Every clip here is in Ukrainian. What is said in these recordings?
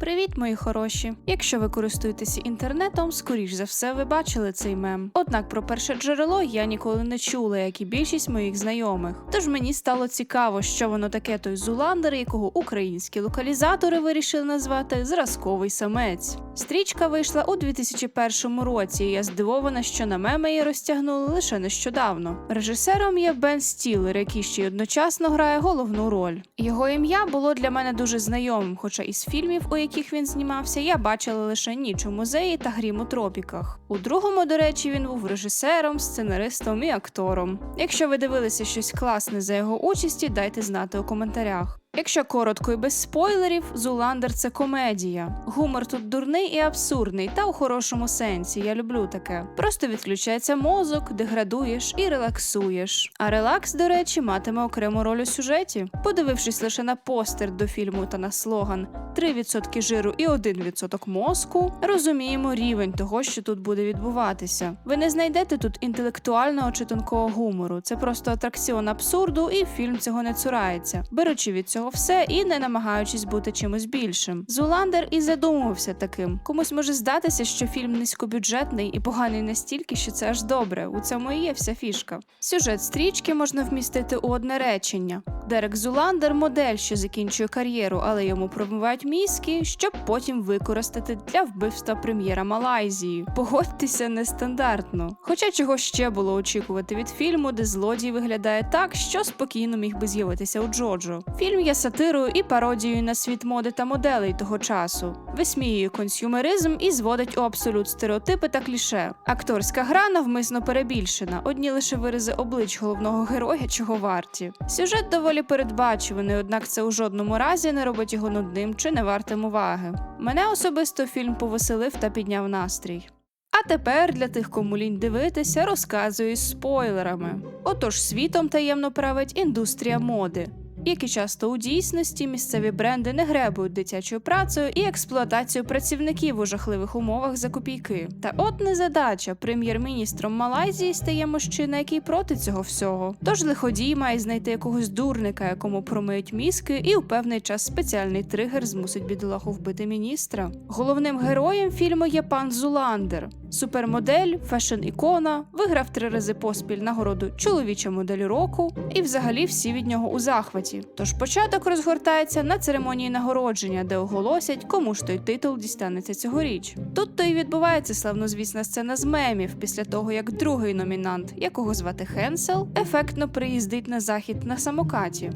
Привіт, мої хороші! Якщо ви користуєтеся інтернетом, скоріш за все, ви бачили цей мем. Однак про перше джерело я ніколи не чула, як і більшість моїх знайомих. Тож мені стало цікаво, що воно таке той Зуландер, якого українські локалізатори вирішили назвати зразковий самець. Стрічка вийшла у 2001 році, і я здивована, що на меми її розтягнули лише нещодавно. Режисером є Бен Стілер, який ще й одночасно грає головну роль. Його ім'я було для мене дуже знайомим, хоча із фільмів, у яких він знімався, я бачила лише ніч у музеї та грім у тропіках. У другому, до речі, він був режисером, сценаристом і актором. Якщо ви дивилися щось класне за його участі, дайте знати у коментарях. Якщо коротко і без спойлерів, Зуландер це комедія. Гумор тут дурний і абсурдний, та у хорошому сенсі. Я люблю таке. Просто відключається мозок, деградуєш і релаксуєш. А релакс, до речі, матиме окрему роль у сюжеті. Подивившись лише на постер до фільму та на слоган 3% жиру і 1% мозку, розуміємо рівень того, що тут буде відбуватися. Ви не знайдете тут інтелектуального чи тонкого гумору. Це просто атракціон абсурду, і фільм цього не цурається, беручи від цього все і не намагаючись бути чимось більшим. Зуландер і задумувався таким. Комусь може здатися, що фільм низькобюджетний і поганий настільки, що це аж добре. У цьому і є вся фішка. Сюжет стрічки можна вмістити у одне речення. Дерек Зуландер модель, що закінчує кар'єру, але йому промивають мізки, щоб потім використати для вбивства прем'єра Малайзії. Погодьтеся нестандартно. Хоча чого ще було очікувати від фільму, де злодій виглядає так, що спокійно міг би з'явитися у Джоджо. Фільм є сатирою і пародією на світ моди та моделей того часу, висміює консюмеризм і зводить у абсолют стереотипи та кліше. Акторська гра навмисно перебільшена, одні лише вирази облич головного героя, чого варті. Сюжет доволі передбачуваний, однак це у жодному разі не робить його нудним чи не вартим уваги. Мене особисто фільм повеселив та підняв настрій. А тепер для тих, кому лінь дивитися, розказую із спойлерами. Отож, світом таємно править індустрія моди. Як і часто у дійсності, місцеві бренди не гребують дитячою працею і експлуатацією працівників у жахливих умовах за копійки. Та от незадача прем'єр-міністром Малайзії стає мужчина, який проти цього всього. Тож лиходій має знайти якогось дурника, якому промиють мізки, і у певний час спеціальний тригер змусить бідолаху вбити міністра. Головним героєм фільму є пан Зуландер. Супермодель, фешн-ікона, виграв три рази поспіль нагороду чоловіча модель року, і взагалі всі від нього у захваті. Тож початок розгортається на церемонії нагородження, де оголосять, кому ж той титул дістанеться цьогоріч. Тут то й відбувається славнозвісна сцена з мемів після того, як другий номінант, якого звати Хенсел, ефектно приїздить на захід на самокаті.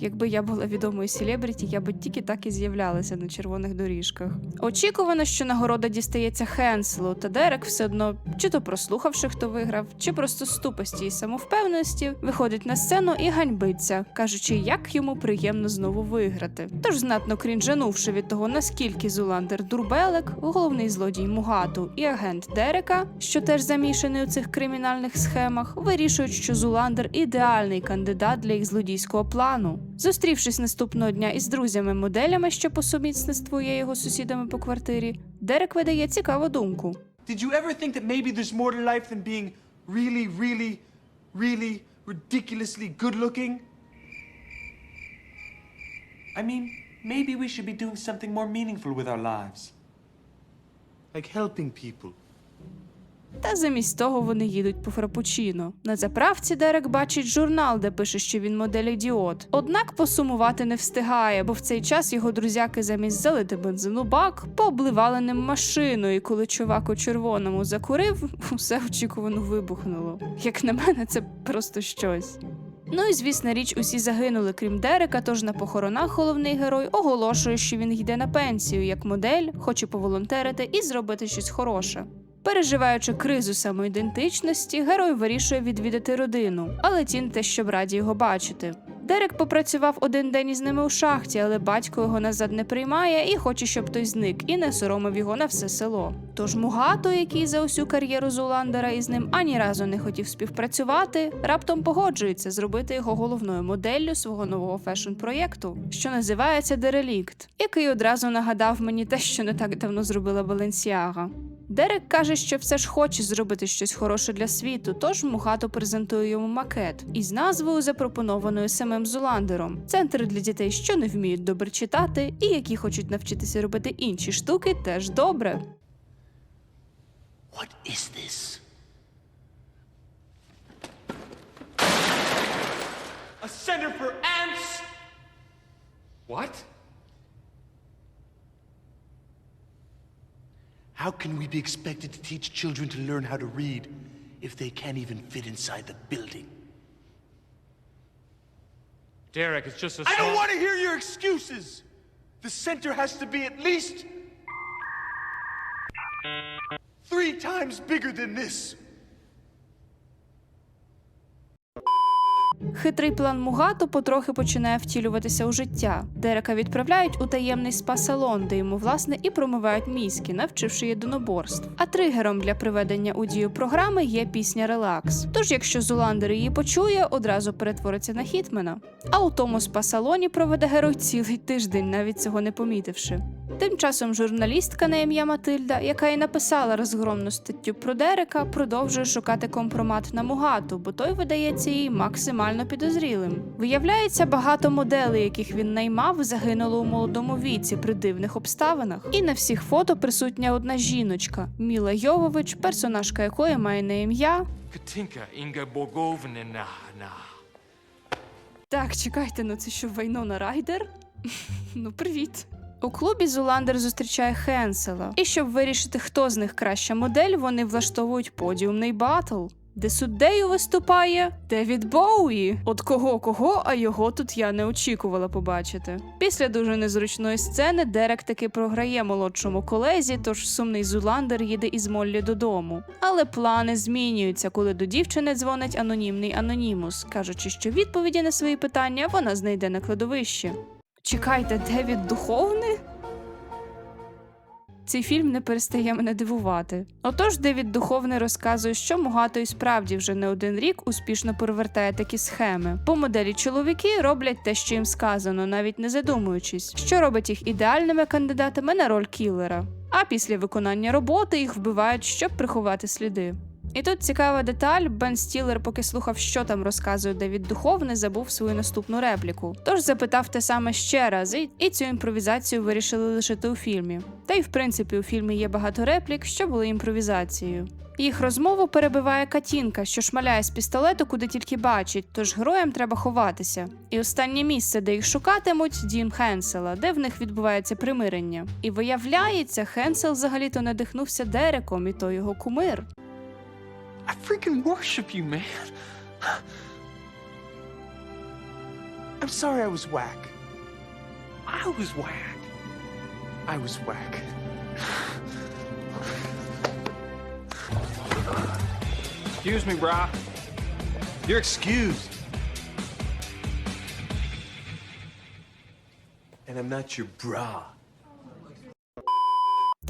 Якби я була відомою селебріті, я би тільки так і з'являлася на червоних доріжках. Очікувано, що нагорода дістається Хенселу, та Дерек все одно, чи то прослухавши, хто виграв, чи просто з тупості і самовпевненості, виходить на сцену і ганьбиться, кажучи, як йому приємно знову виграти. Тож, знатно крінжанувши від того, наскільки Зуландер дурбелек, головний злодій Мугату і агент Дерека, що теж замішаний у цих кримінальних схемах, вирішують, що Зуландер ідеальний кандидат для їх злодійського плану. Зустрівшись наступного дня із друзями-моделями, що по сумісництву є його сусідами по квартирі, Дерек видає цікаву думку. Did you ever think that maybe there's more to life than being really, really, really ridiculously good looking? I mean, maybe we should be doing something more meaningful with our lives. Like helping people. Та замість того вони їдуть по фрапучино. На заправці Дерек бачить журнал, де пише, що він модель ідіот. Однак посумувати не встигає, бо в цей час його друзяки замість залити бензин у бак, пообливали ним машину, і коли чувак у червоному закурив, усе очікувано вибухнуло. Як на мене, це просто щось. Ну і звісна річ, усі загинули, крім Дерека, тож на похоронах головний герой оголошує, що він йде на пенсію як модель, хоче поволонтерити і зробити щось хороше. Переживаючи кризу самоідентичності, герой вирішує відвідати родину, але ті не те, щоб раді його бачити. Дерек попрацював один день із ними у шахті, але батько його назад не приймає і хоче, щоб той зник, і не соромив його на все село. Тож Мугато, який за усю кар'єру Зуландера із ним ані разу не хотів співпрацювати, раптом погоджується зробити його головною моделлю свого нового фешн-проєкту, що називається Дерелікт, який одразу нагадав мені те, що не так давно зробила Баленсіага. Дерек каже, що все ж хоче зробити щось хороше для світу, тож Мухато презентує йому макет із назвою, запропонованою самим Зуландером. Центр для дітей, що не вміють добре читати, і які хочуть навчитися робити інші штуки, теж добре. What is this? A center for ants? What? How can we be expected to teach children to learn how to read if they can't even fit inside the building? Derek, it's just a I don't want to hear your excuses! The center has to be at least three times bigger than this. Хитрий план Мугато потрохи починає втілюватися у життя. Дерека відправляють у таємний спа-салон, де йому власне і промивають мізки, навчивши єдиноборств. А тригером для приведення у дію програми є пісня Релакс. Тож, якщо Зуландер її почує, одразу перетвориться на хітмена. А у тому спа-салоні проведе герой цілий тиждень, навіть цього не помітивши. Тим часом журналістка на ім'я Матильда, яка і написала розгромну статтю про Дерека, продовжує шукати компромат на Мугату, бо той видається їй максимально підозрілим. Виявляється, багато моделей, яких він наймав, загинуло у молодому віці при дивних обставинах. І на всіх фото присутня одна жіночка Міла Йовович, персонажка якої має на ім'я. Katinka Inga Borgovnina. Так, чекайте, ну це що Вайнона Райдер? ну, привіт. У клубі Зуландер зустрічає Хенсела. І щоб вирішити, хто з них краща модель, вони влаштовують подіумний батл. Де суддею виступає Девід Боуї. От кого кого, а його тут я не очікувала побачити. Після дуже незручної сцени Дерек таки програє молодшому колезі, тож сумний Зуландер їде із Моллі додому. Але плани змінюються, коли до дівчини дзвонить анонімний анонімус, кажучи, що відповіді на свої питання вона знайде на кладовищі. Чекайте, Девід духовний? Цей фільм не перестає мене дивувати. Отож, Девід Духовний розказує, що Мугато і справді вже не один рік успішно перевертає такі схеми. По моделі чоловіки роблять те, що їм сказано, навіть не задумуючись, що робить їх ідеальними кандидатами на роль кілера. А після виконання роботи їх вбивають, щоб приховати сліди. І тут цікава деталь: Бен Стілер, поки слухав, що там розказує Девід Духовний, забув свою наступну репліку. Тож запитав те саме ще раз, і цю імпровізацію вирішили лишити у фільмі. Та й в принципі у фільмі є багато реплік, що були імпровізацією. Їх розмову перебиває Катінка, що шмаляє з пістолету, куди тільки бачить, тож героям треба ховатися. І останнє місце, де їх шукатимуть, дім Хенсела, де в них відбувається примирення. І виявляється, Хенсел взагалі-то надихнувся Дереком, і то його кумир. I freaking worship you, man. I'm sorry I was whack. I was whack. I was whack. Excuse me, brah. You're excused. And I'm not your bra.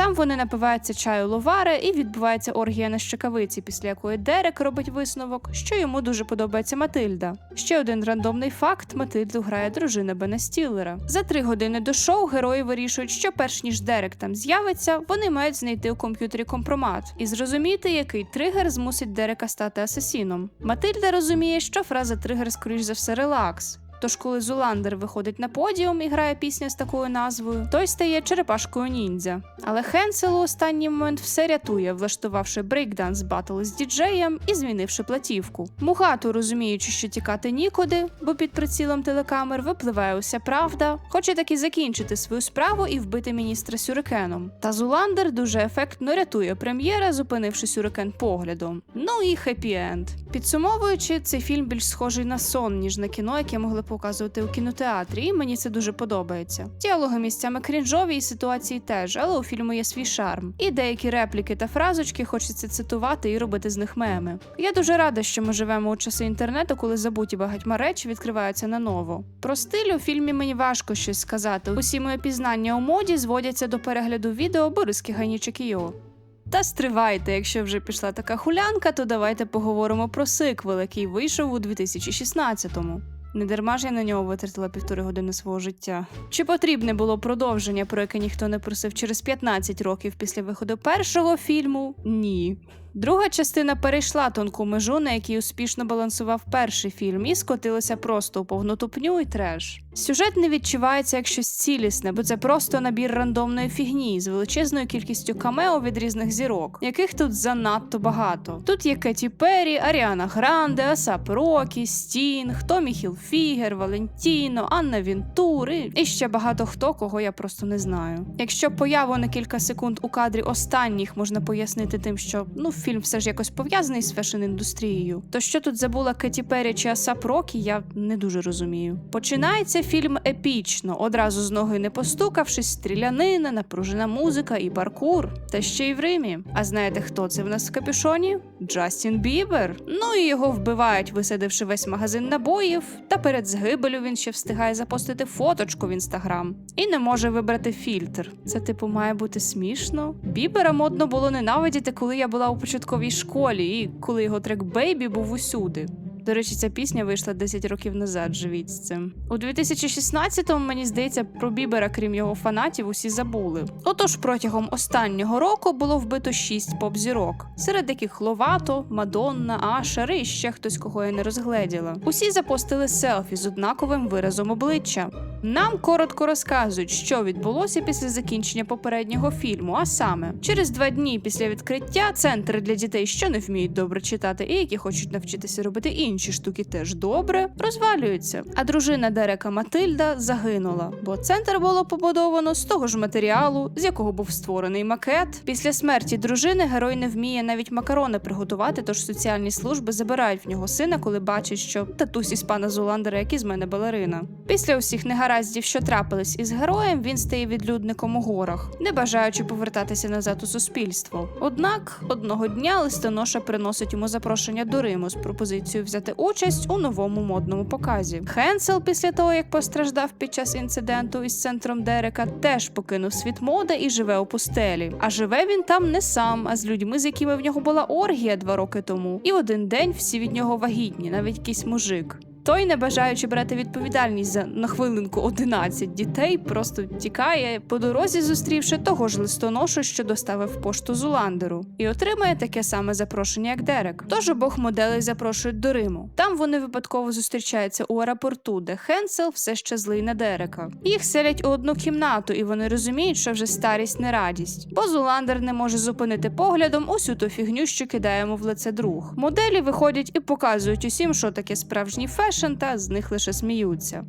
Там вони напиваються чаю ловари, і відбувається оргія на щекавиці, після якої Дерек робить висновок, що йому дуже подобається Матильда. Ще один рандомний факт: Матильду грає дружина Бена Стіллера. За три години до шоу герої вирішують, що перш ніж Дерек там з'явиться, вони мають знайти у комп'ютері компромат і зрозуміти, який тригер змусить Дерека стати асасіном. Матильда розуміє, що фраза тригер, скоріш за все, релакс. Тож, коли Зуландер виходить на подіум і грає пісню з такою назвою, той стає черепашкою ніндзя. Але Хенсел у останній момент все рятує, влаштувавши брейкданс батл з діджеєм і змінивши платівку. Мугату, розуміючи, що тікати нікуди, бо під прицілом телекамер випливає уся правда, хоче таки закінчити свою справу і вбити міністра сюрикеном. Та Зуландер дуже ефектно рятує прем'єра, зупинивши сюрикен поглядом. Ну і хеппі енд. Підсумовуючи, цей фільм більш схожий на сон, ніж на кіно, яке могли показувати у кінотеатрі, і мені це дуже подобається. Діалоги місцями крінжові і ситуації теж, але у фільму є свій шарм. І деякі репліки та фразочки хочеться цитувати і робити з них меми. Я дуже рада, що ми живемо у часи інтернету, коли забуті багатьма речі відкриваються наново. Про стиль у фільмі мені важко щось сказати. Усі мої пізнання у моді зводяться до перегляду відео Бориски Ганічик і. Та стривайте, якщо вже пішла така хулянка, то давайте поговоримо про сиквел, який вийшов у 2016-му. Не дарма ж я на нього витратила півтори години свого життя. Чи потрібне було продовження, про яке ніхто не просив через 15 років після виходу першого фільму? Ні. Друга частина перейшла тонку межу, на якій успішно балансував перший фільм, і скотилася просто у повну тупню і треш. Сюжет не відчувається як щось цілісне, бо це просто набір рандомної фігні з величезною кількістю камео від різних зірок, яких тут занадто багато. Тут є Кеті Перрі, Аріана Гранде, Асап Рокі, Стінг, Томі Хілфігер, Валентіно, Анна Вінтур і, і ще багато хто, кого я просто не знаю. Якщо появу на кілька секунд у кадрі останніх можна пояснити тим, що ну фільм все ж якось пов'язаний з фешн-індустрією, то що тут забула Кеті Перрі чи Асап Рокі, я не дуже розумію. Починається фільм епічно, одразу з ноги не постукавшись, стрілянина, напружена музика і паркур. Та ще й в Римі. А знаєте, хто це в нас в капюшоні? Джастін Бібер. Ну і його вбивають, висадивши весь магазин набоїв. Та перед згибелю він ще встигає запостити фоточку в інстаграм і не може вибрати фільтр. Це типу має бути смішно. Бібера модно було ненавидіти, коли я була у початковій школі, і коли його трек Бейбі був усюди. До речі, ця пісня вийшла 10 років назад. Живіть з цим. У 2016-му, мені здається, про Бібера, крім його фанатів, усі забули. Отож, протягом останнього року було вбито 6 поп-зірок, серед яких Ловато, Мадонна, Ашер і ще хтось, кого я не розгледіла. Усі запостили селфі з однаковим виразом обличчя. Нам коротко розказують, що відбулося після закінчення попереднього фільму, а саме через два дні після відкриття центри для дітей, що не вміють добре читати, і які хочуть навчитися робити інші штуки теж добре, розвалюються. А дружина Дерека Матильда загинула, бо центр було побудовано з того ж матеріалу, з якого був створений макет. Після смерті дружини герой не вміє навіть макарони приготувати, тож соціальні служби забирають в нього сина, коли бачать, що татусь із пана Зуландера, як із мене балерина. Після усіх негараздів, що трапились із героєм, він стає відлюдником у горах, не бажаючи повертатися назад у суспільство. Однак одного дня листоноша приносить йому запрошення до Риму з пропозицією взяти участь у новому модному показі. Хенсел, після того як постраждав під час інциденту із центром Дерека, теж покинув світ моди і живе у пустелі. А живе він там не сам, а з людьми, з якими в нього була оргія два роки тому. І один день всі від нього вагітні, навіть якийсь мужик. Той, не бажаючи брати відповідальність за на хвилинку 11 дітей, просто тікає по дорозі, зустрівши того ж листоношу, що доставив пошту Зуландеру, і отримає таке саме запрошення, як Дерек. Тож обох моделей запрошують до Риму. Там вони випадково зустрічаються у аеропорту, де Хенсел все ще злий на Дерека. Їх селять у одну кімнату, і вони розуміють, що вже старість не радість. Бо Зуландер не може зупинити поглядом усю ту фігню, що кидає йому в лице друг. Моделі виходять і показують усім, що таке справжній фешн, та з них лише сміються.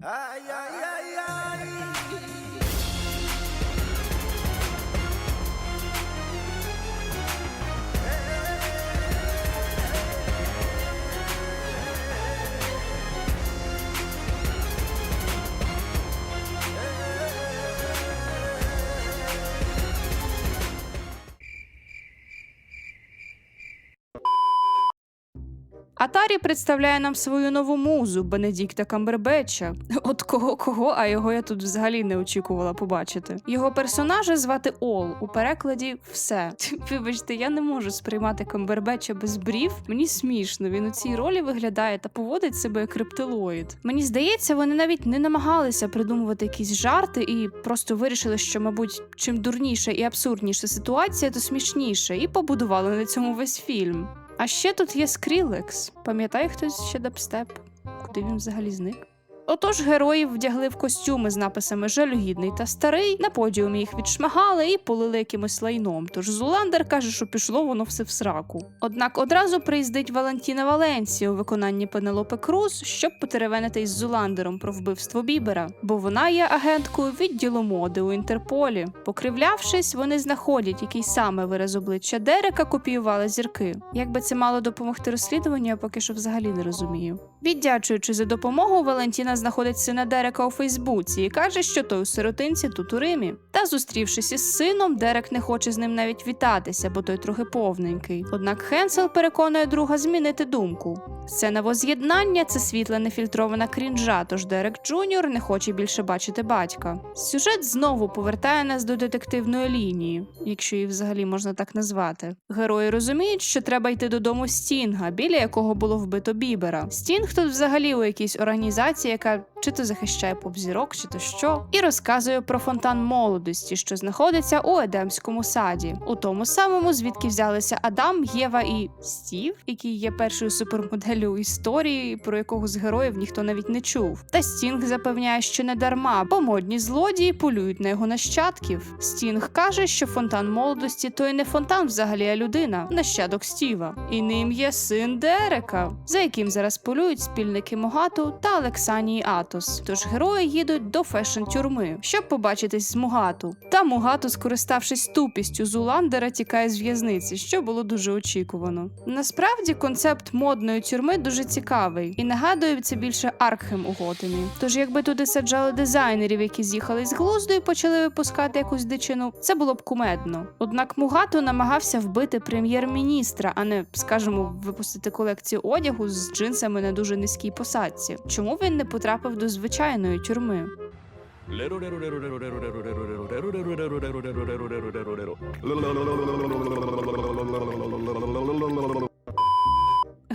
Атарі представляє нам свою нову музу Бенедікта Камбербетча. От кого кого, а його я тут взагалі не очікувала побачити. Його персонажа звати Ол у перекладі все. Вибачте, я не можу сприймати Камбербетча без брів. Мені смішно. Він у цій ролі виглядає та поводить себе як рептилоїд. Мені здається, вони навіть не намагалися придумувати якісь жарти і просто вирішили, що, мабуть, чим дурніша і абсурдніша ситуація, то смішніше, і побудували на цьому весь фільм. А ще тут є Скрілекс. Пам'ятає хтось ще дабстеп? Куди він взагалі зник? Отож, героїв вдягли в костюми з написами Жалюгідний та старий. На подіумі їх відшмагали і полили якимось лайном. Тож Зуландер каже, що пішло воно все в сраку. Однак одразу приїздить Валентіна Валенсія у виконанні Пенелопи Круз, щоб потеревенити із Зуландером про вбивство Бібера, бо вона є агенткою відділу моди у Інтерполі. Покривлявшись, вони знаходять, який саме вираз обличчя Дерека копіювали зірки. Як би це мало допомогти розслідуванню, я поки що взагалі не розумію. Віддячуючи за допомогу, Валентіна Хелена знаходить сина Дерека у Фейсбуці і каже, що той у сиротинці тут у Римі. Та зустрівшись із сином, Дерек не хоче з ним навіть вітатися, бо той трохи повненький. Однак Хенсел переконує друга змінити думку. Сцена воз'єднання це світла нефільтрована крінжа, тож Дерек Джуніор не хоче більше бачити батька. Сюжет знову повертає нас до детективної лінії, якщо її взагалі можна так назвати. Герої розуміють, що треба йти додому Стінга, біля якого було вбито Бібера. Стінг тут взагалі у якійсь організації, яка чи то захищає поп-зірок, чи то що, і розказує про фонтан молодості, що знаходиться у Едемському саді, у тому самому, звідки взялися Адам, Єва і Стів, який є першою супермоделлю історії, про якого з героїв ніхто навіть не чув. Та Стінг запевняє, що не дарма, бо модні злодії полюють на його нащадків. Стінг каже, що фонтан молодості то й не фонтан взагалі, а людина, нащадок Стіва. І ним є син Дерека, за яким зараз полюють спільники Могату та Олексанії Атос. Тож герої їдуть до фешн тюрми, щоб побачитись з Мугату. Та Мугату, скориставшись тупістю Зуландера, тікає з в'язниці, що було дуже очікувано. Насправді концепт модної тюрми дуже цікавий і нагадує це більше Аркхем у Готемі. Тож, якби туди саджали дизайнерів, які з'їхали з глузду і почали випускати якусь дичину, це було б кумедно. Однак Мугату намагався вбити прем'єр-міністра, а не, скажімо, випустити колекцію одягу з джинсами на дуже низькій посадці. Чому він не потрапив до звичайної тюрми?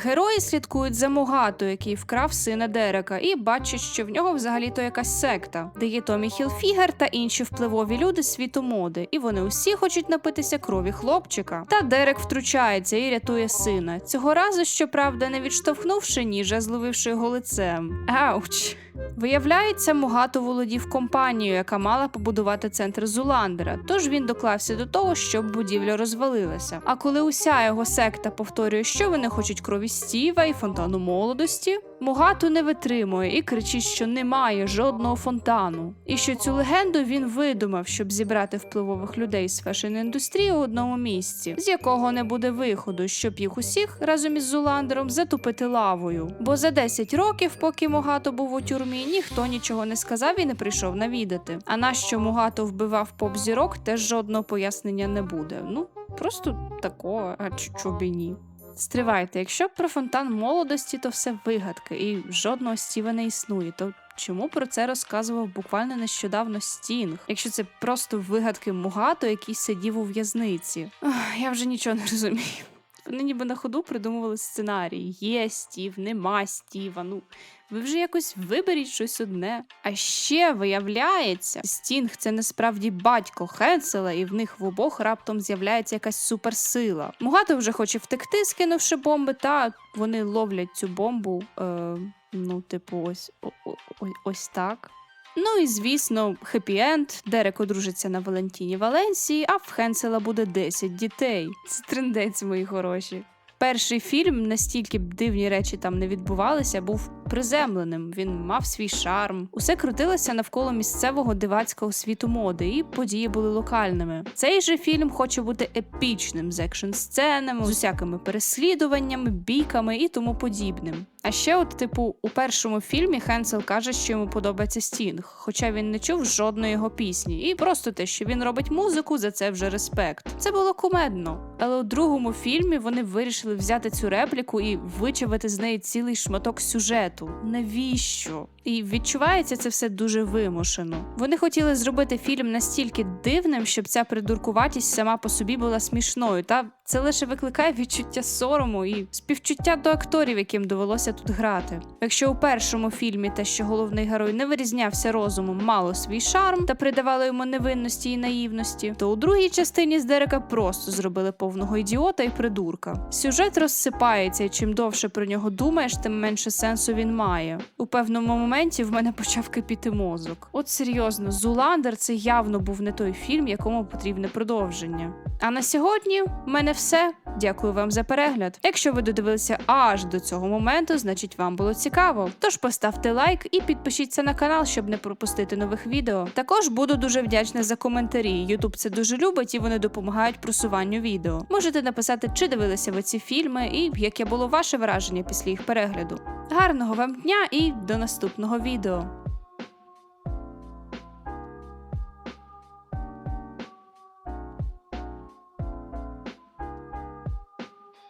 Герої слідкують за Мугато, який вкрав сина Дерека, і бачать, що в нього взагалі-то якась секта, де є Томі Хілфігер та інші впливові люди світу моди, і вони усі хочуть напитися крові хлопчика. Та Дерек втручається і рятує сина. Цього разу, щоправда, не відштовхнувши ніж, а зловивши його лицем. Ауч! Виявляється, Мугато володів компанією, яка мала побудувати центр Зуландера, тож він доклався до того, щоб будівля розвалилася. А коли уся його секта повторює, що вони хочуть крові Стіва і фонтану молодості, Мугато не витримує і кричить, що немає жодного фонтану, і що цю легенду він видумав, щоб зібрати впливових людей з фешн-індустрії у одному місці, з якого не буде виходу, щоб їх усіх разом із Зуландером затупити лавою. Бо за 10 років, поки Мугато був у тюрмі, ніхто нічого не сказав і не прийшов навідати. А нащо Мугато вбивав поп-зірок, теж жодного пояснення не буде. Ну просто такого, а чого б і ні. Стривайте, якщо про фонтан молодості, то все вигадки, і жодного стіва не існує, то чому про це розказував буквально нещодавно Стінг? Якщо це просто вигадки Мугато, який сидів у в'язниці? Я вже нічого не розумію. Вони ніби на ходу придумували сценарій. Є Стів, нема Стіва. Ну ви вже якось виберіть щось одне. А ще виявляється, Стінг це насправді батько Хенсела, і в них в обох раптом з'являється якась суперсила. Мугато вже хоче втекти, скинувши бомби, та вони ловлять цю бомбу. Е, ну, типу, ось, о- о- ось так. Ну і звісно, хеппі-енд. Дерек одружиться на Валентіні Валенсії, а в Хенсела буде 10 дітей. Це трендець, мої хороші. Перший фільм, настільки б дивні речі там не відбувалися, був приземленим. Він мав свій шарм. Усе крутилося навколо місцевого дивацького світу моди, і події були локальними. Цей же фільм хоче бути епічним з екшн сценами, з усякими переслідуваннями, бійками і тому подібним. А ще, от, типу, у першому фільмі Хенсел каже, що йому подобається Стінг, хоча він не чув жодної його пісні. І просто те, що він робить музику, за це вже респект. Це було кумедно. Але у другому фільмі вони вирішили взяти цю репліку і вичавити з неї цілий шматок сюжету. Навіщо? І відчувається це все дуже вимушено. Вони хотіли зробити фільм настільки дивним, щоб ця придуркуватість сама по собі була смішною. Та це лише викликає відчуття сорому і співчуття до акторів, яким довелося тут грати. Якщо у першому фільмі те, що головний герой не вирізнявся розумом, мало свій шарм та придавало йому невинності і наївності, то у другій частині з Дерека просто зробили повного ідіота і придурка. Сюжет розсипається, і чим довше про нього думаєш, тим менше сенсу він має. У певному моменті в мене почав кипіти мозок. От серйозно, Зуландер це явно був не той фільм, якому потрібне продовження. А на сьогодні в мене все. Дякую вам за перегляд. Якщо ви додивилися аж до цього моменту, значить вам було цікаво. Тож поставте лайк і підпишіться на канал, щоб не пропустити нових відео. Також буду дуже вдячна за коментарі. Ютуб це дуже любить і вони допомагають просуванню відео. Можете написати, чи дивилися ви ці фільми, і яке було ваше враження після їх перегляду. Гарного вам дня і до наступного відео.